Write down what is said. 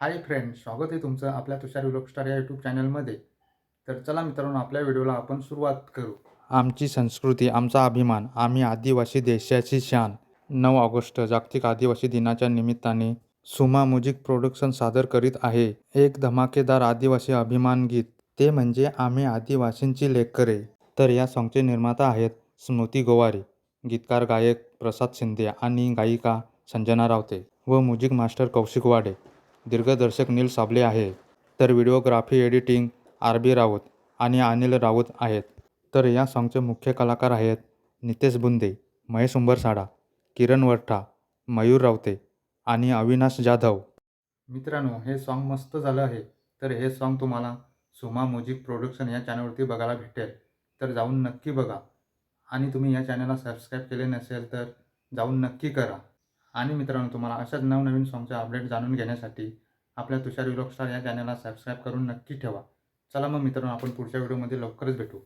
Hi friend स्वागत आहे तुमचं आपल्या तुषार स्टार या यूट्यूब चॅनलमध्ये. तर चला मित्रांनो आपल्या व्हिडिओला आपण सुरुवात करू. आमची संस्कृती आमचा अभिमान आम्ही आदिवासी देशाची शान. नऊ ऑगस्ट जागतिक आदिवासी दिनाच्या निमित्ताने सुमा म्युझिक प्रोडक्शन सादर करीत आहे. एक धमाकेदार आदिवासी अभिमान गीत ते म्हणजे आम्ही आदिवासींची लेकरे. तर या सॉंगचे निर्माता आहेत स्मृती गोवारी गीतकार गायक प्रसाद शिंदे आणि गायिका संजना रावते व म्युझिक मास्टर कौशिक वाडे. दिग्दर्शक नील साबले आहे तर videography editing R B Raut आणि अनिल राऊत आहेत. तर या सॉंगचे मुख्य कलाकार आहेत नितेश बुंदे महेश उंबरसाडा किरण वरठा मयूर रावते आणि अविनाश जाधव. मित्रांनो हे सॉन्ग मस्त झालं आहे. तर हे सॉन्ग तुम्हाला सुमा म्युझिक प्रोडक्शन या चॅनलवरती बघायला भेटेल. तर जाऊन नक्की बघा. आणि तुम्ही या चॅनलला सबस्क्राईब केले नसेल तर जाऊन नक्की करा. आणि मित्रांनो तुम्हाला अशाच नवनवीन सॉंगचे अपडेट जाणून घेण्यासाठी आपल्या तुषार विलोक स्टार या चॅनलला सबस्क्राईब करून नक्की ठेवा. चला मग मित्रांनो आपण पुढच्या व्हिडिओमध्ये लवकरच भेटू.